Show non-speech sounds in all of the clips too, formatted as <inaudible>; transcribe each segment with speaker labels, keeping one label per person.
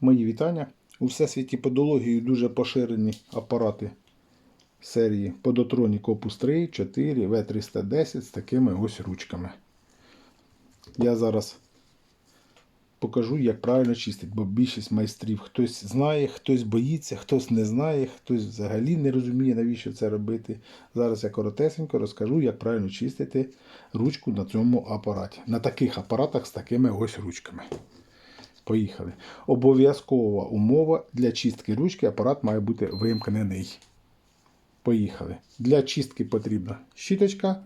Speaker 1: Мої вітання. У всесвіті подології дуже поширені апарати серії Podotronік Opus 3, 4, V310 з такими ось ручками. Я зараз покажу, як правильно чистити, бо більшість майстрів хтось знає, хтось боїться, хтось не знає, хтось взагалі не розуміє, навіщо це робити. Зараз я коротесенько розкажу, як правильно чистити ручку на цьому апараті. На таких апаратах з такими ось ручками. Поїхали. Обов'язкова умова для чистки ручки апарат має бути вимкнений. Поїхали. Для чистки потрібна щіточка.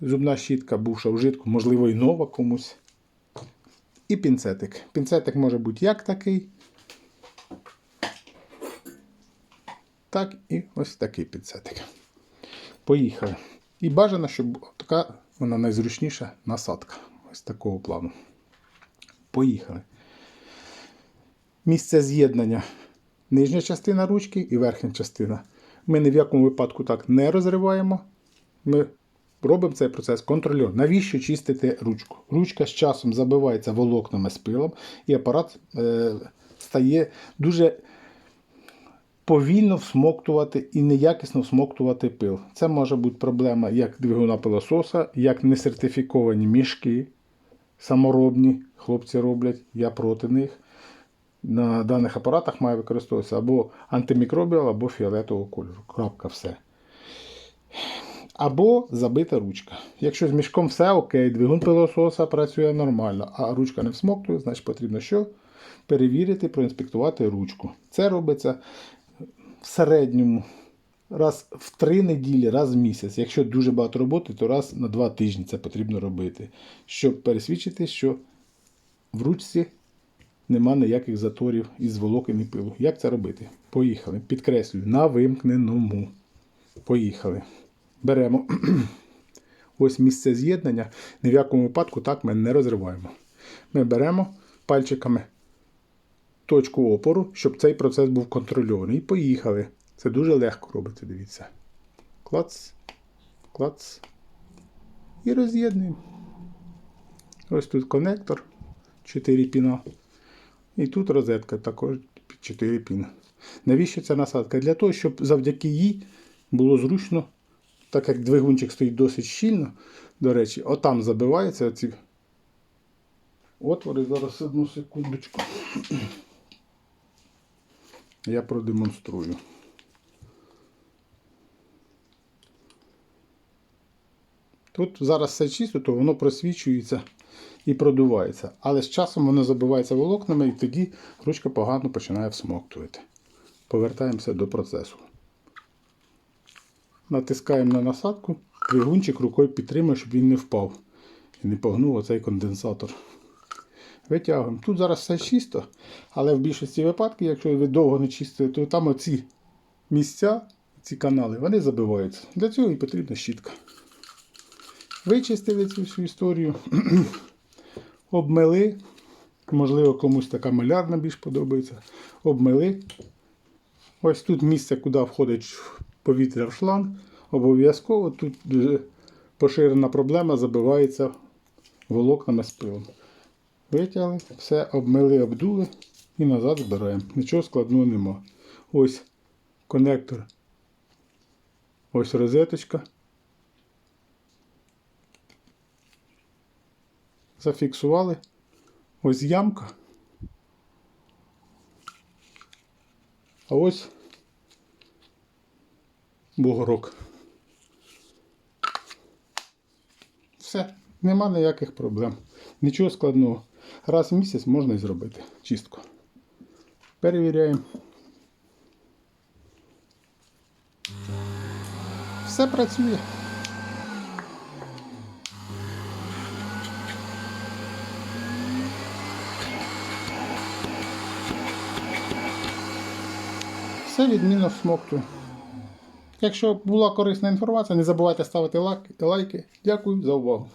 Speaker 1: Зубна щітка, бувша в житку, можливо, і нова комусь. І пінцетик. Пінцетик може бути як такий, так і ось такий пінцетик. Поїхали. І бажано, щоб така вона найзручніша насадка. Ось такого плану. Поїхали. Місце з'єднання. Нижня частина ручки і верхня частина. Ми ні в якому випадку так не розриваємо. Ми робимо цей процес контрольно. Навіщо чистити ручку? Ручка з часом забивається волокнами з пилом, і апарат е, стає дуже повільно всмоктувати і неякісно всмоктувати пил. Це може бути проблема як двигуна пилососа, як несертифіковані мішки саморобні хлопці роблять, я проти них. На даних апаратах має використовуватися або антимікробіал, або фіолетового кольору. Крапка все. Або забита ручка. Якщо з мішком все окей, двигун пилососа працює нормально, а ручка не всмоктує, значить потрібно що? Перевірити, проінспектувати ручку. Це робиться в середньому раз в три неділі, раз в місяць. Якщо дуже багато роботи, то раз на два тижні це потрібно робити, щоб пересвідчити, що в ручці нема ніяких заторів із волокон і пилу. Як це робити? Поїхали. Підкреслюю, на вимкненому. Поїхали. Беремо <clears throat> ось місце з'єднання. Ні в якому випадку так ми не розриваємо. Ми беремо пальчиками точку опору, щоб цей процес був контрольований. І поїхали. Це дуже легко робити, дивіться. Клац, клац. І роз'єднуємо. Ось тут конектор 4 піна. І тут розетка також під 4 піна. Навіщо ця насадка? Для того, щоб завдяки їй було зручно, так як двигунчик стоїть досить щільно, до речі, отам забиваються оці отвори. Зараз одну секундочку. <clears throat> Я продемонструю. Тут зараз все чисто, то воно просвічується і продувається. Але з часом воно забивається волокнами і тоді ручка погано починає всмоктувати. Повертаємося до процесу. Натискаємо на насадку, двигунчик рукою підтримує, щоб він не впав і не погнув оцей конденсатор. Витягуємо. Тут зараз все чисто, але в більшості випадків, якщо ви довго не чистите, то там оці місця, ці канали, вони забиваються. Для цього і потрібна щітка. Вичистили цю всю історію, <clears throat> обмили. Можливо, комусь така малярна більш подобається. Обмили. Ось тут місце, куди входить повітря в шланг. Обов'язково тут поширена проблема забивається волокнами з пилом. Витягли, все, обмили, обдули і назад збираємо. Нічого складного нема. Ось конектор. Ось розеточка. Зафіксували. Ось ямка. А ось бугорок. Все, нема ніяких проблем. Нічого складного. Раз в місяць можна і зробити чистку. Перевіряємо. Все працює. Все відмінно смокту. Якщо була корисна інформація, не забувайте ставити лайки. Дякую за увагу.